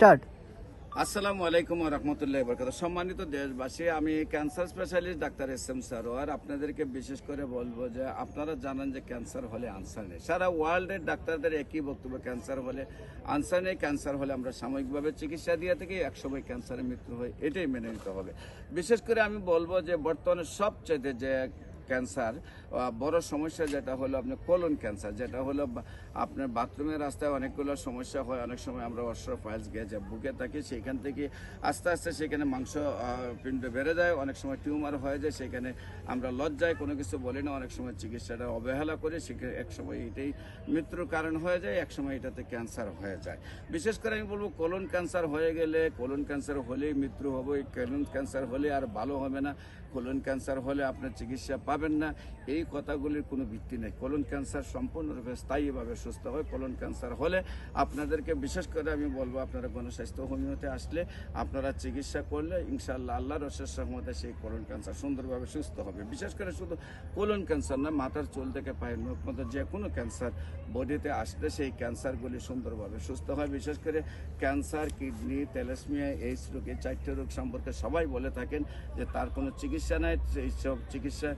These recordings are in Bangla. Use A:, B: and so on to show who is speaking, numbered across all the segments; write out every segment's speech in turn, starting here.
A: স্টার্ট
B: আসসালামু আলাইকুম রহমতুল্লাহ বরকাত সম্মানিত দেশবাসী, আমি cancer specialist doctor S M Sarwar. আপনাদেরকে বিশেষ করে বলব যে আপনারা জানেন যে ক্যান্সার হলে আনসার নেই। সারা ওয়ার্ল্ডের ডাক্তারদের একই বক্তব্য, ক্যান্সার হলে আনসার নেই, ক্যান্সার হলে আমরা সাময়িকভাবে চিকিৎসা দিয়ে থেকে, একসময় ক্যান্সারের মৃত্যু হয়, এটাই মেনে নিতে হবে। বিশেষ করে আমি বলব যে বর্তমানে সবচেয়ে যে ক্যান্সার বড় সমস্যা যেটা হলো আপনার কোলন ক্যান্সার, যেটা হলো আপনার বাথরুমের রাস্তায় অনেকগুলো সমস্যা হয়। অনেক সময় আমরা অস্ত্র ফাইলস গিয়ে যে বুকে থাকি, সেখান থেকে আস্তে আস্তে সেখানে মাংস পিণ্ড বেড়ে যায়। অনেক সময় টিউমার হয়ে যায়, সেখানে আমরা লজ্জায় কোনো কিছু বলি না। অনেক সময় চিকিৎসাটা অবহেলা করি, সেখানে এক সময় এটাই মৃত্যুর কারণ হয়ে যায়, এক সময় এটাতে ক্যান্সার হয়ে যায়। বিশেষ করে আমি বলব, কোলন ক্যান্সার হয়ে গেলে, কোলন ক্যান্সার হলেই মৃত্যু হবে কোলন ক্যান্সার হলে আর ভালো হবে না। কোলন ক্যান্সার হলে আপনার চিকিৎসা পাবেন না, এই কথাগুলির কোনো ভিত্তি নেই। কোলন ক্যান্সার সম্পূর্ণরূপে স্থায়ীভাবে সুস্থ হয় কোলন ক্যান্সার হলে আপনাদেরকে বিশেষ করে আমি বলব, আপনারা গণস্বাস্থ্য হোমিওতে আসলে আপনারা চিকিৎসা করলে ইনশাআল্লাহ আল্লাহর রসের সহমতে সেই কোলন ক্যান্সার সুন্দরভাবে সুস্থ হবে। বিশেষ করে শুধু কোলন ক্যান্সার না, মাথার চুল থেকে পায়ের মুখ মতো যে কোনো ক্যান্সার বডিতে আসলে সেই ক্যান্সারগুলি সুন্দরভাবে সুস্থ হয়। বিশেষ করে ক্যান্সার কিডনি তেলাসমিয়া এইস রোগ এই চারটে রোগ সম্পর্কে সবাই বলে থাকেন যে তার কোনো চিকিৎসা নাই এই সব চিকিৎসা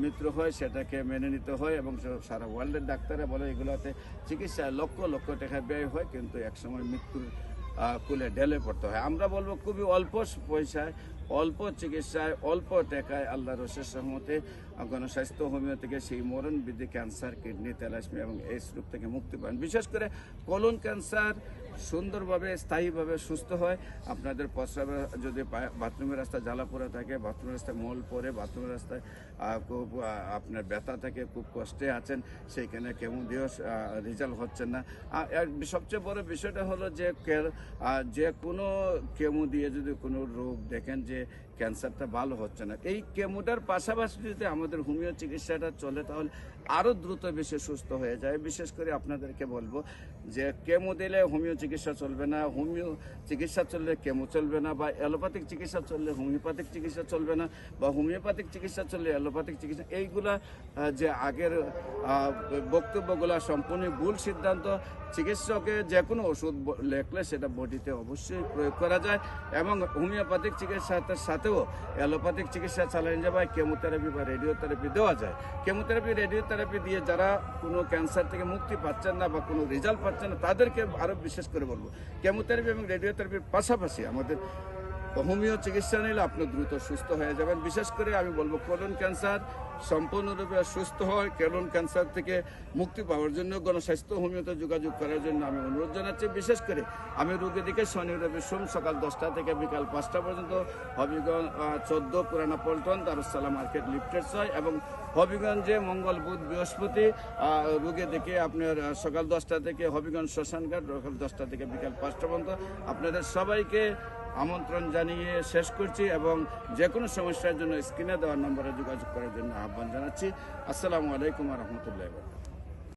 B: মৃত্যু হয়, সেটাকে মেনে নিতে হয় এবং সারা ওয়ার্ল্ডের ডাক্তাররা বলে এগুলোতে চিকিৎসায় লক্ষ লক্ষ টাকা ব্যয় হয়, কিন্তু একসময় মৃত্যুর কুলে ঢেলে পড়তে হয়। আমরা বলব খুবই অল্প পয়সায়, অল্প চিকিৎসায়, অল্প টাকায় আল্লাহ রসের সহমতে গণস্বাস্থ্য হোমিও থেকে সেই মরণ বৃদ্ধি ক্যান্সার, কিডনি তেলাসমি এবং এইস রোগ থেকে মুক্তি পান। বিশেষ করে কোলন ক্যান্সার সুন্দরভাবে, স্থায়ীভাবে সুস্থ হয়। আপনাদের প্রস্রাবে যদি বাথরুমের রাস্তায় জ্বালা পড়ে থাকে, বাথরুমের রাস্তায় মল পরে বাথরুমের রাস্তায় খুব আপনার ব্যথা থাকে খুব কষ্টে আছেন, সেইখানে কেমন দিয়েও রেজাল্ট হচ্ছে না। সবচেয়ে বড় বিষয়টা হলো যে যে কোনো কেমো দিয়ে যদি কোনো রোগ দেখেন যে ক্যান্সারটা ভালো হচ্ছে না, এই কেমোটার পাশাপাশি যদি আমাদের হোমিও চিকিৎসাটা চলে, তাহলে আরও দ্রুত বেশি সুস্থ হয়ে যায়। বিশেষ করে আপনাদেরকে বলব যে কেমো দিলে হোমিও চিকিৎসা চলবে না, হোমিও চিকিৎসা চললে কেমো চলবে না বা অ্যালোপ্যাথিক চিকিৎসা চললে হোমিওপ্যাথিক চিকিৎসা চলবে না বা হোমিওপ্যাথিক চিকিৎসা চললে অ্যালোপ্যাথিক চিকিৎসা, এইগুলা যে আগের বক্তব্যগুলা সম্পূর্ণ ভুল সিদ্ধান্ত, চিকিৎসকে যে কোনো ওষুধ লেখলে সেটা বডিতে অবশ্যই প্রয়োগ করা যায় এবং হোমিওপ্যাথিক চিকিৎসার সাথেও অ্যালোপ্যাথিক চিকিৎসা চালানো যায় বা কেমোথেরাপি বা রেডিওথেরাপি দেওয়া যায়। কেমোথেরাপি রেডিওথেরাপি দিয়ে যারা কোনো ক্যান্সার থেকে মুক্তি পাচ্ছেন না বা কোনো রেজাল্ট পাচ্ছেন না, তাদেরকে আরও বিশেষ করে বলব। কেমোথেরাপি এবং রেডিওথেরাপির পাশাপাশি আমাদের হোমিও চিকিৎসা নিলে আপনি দ্রুত সুস্থ হয়ে যাবেন। বিশেষ করে আমি বলব কোলন ক্যান্সার সম্পূর্ণরূপে সুস্থ হয় কোলন ক্যান্সার থেকে মুক্তি পাওয়ার জন্য গণস্বাস্থ্য হোমিওতে যোগাযোগ করার জন্য আমি অনুরোধ জানাচ্ছি। বিশেষ করে আমি রোগীদিকে শনি রবি সোম সকাল দশটা থেকে বিকাল পাঁচটা পর্যন্ত হবিগঞ্জ চোদ্দ পুরানা পল্টন দারুসালাম মার্কেট লিফটেড ছয় এবং হবিগঞ্জে মঙ্গল বুধ বৃহস্পতি রোগী দেখে আপনার সকাল দশটা থেকে হবিগঞ্জ শ্মশানঘাট, সকাল দশটা থেকে বিকাল পাঁচটা পর্যন্ত। আপনাদের সবাইকে আমন্ত্রণ জানিয়ে শেষ করছি এবং যে কোনো সমস্যার জন্য স্ক্রিনে দেওয়ার নম্বরে যোগাযোগ করার জন্য আহ্বান জানাচ্ছি। আসসালামু আলাইকুম রহমতুল্লাহ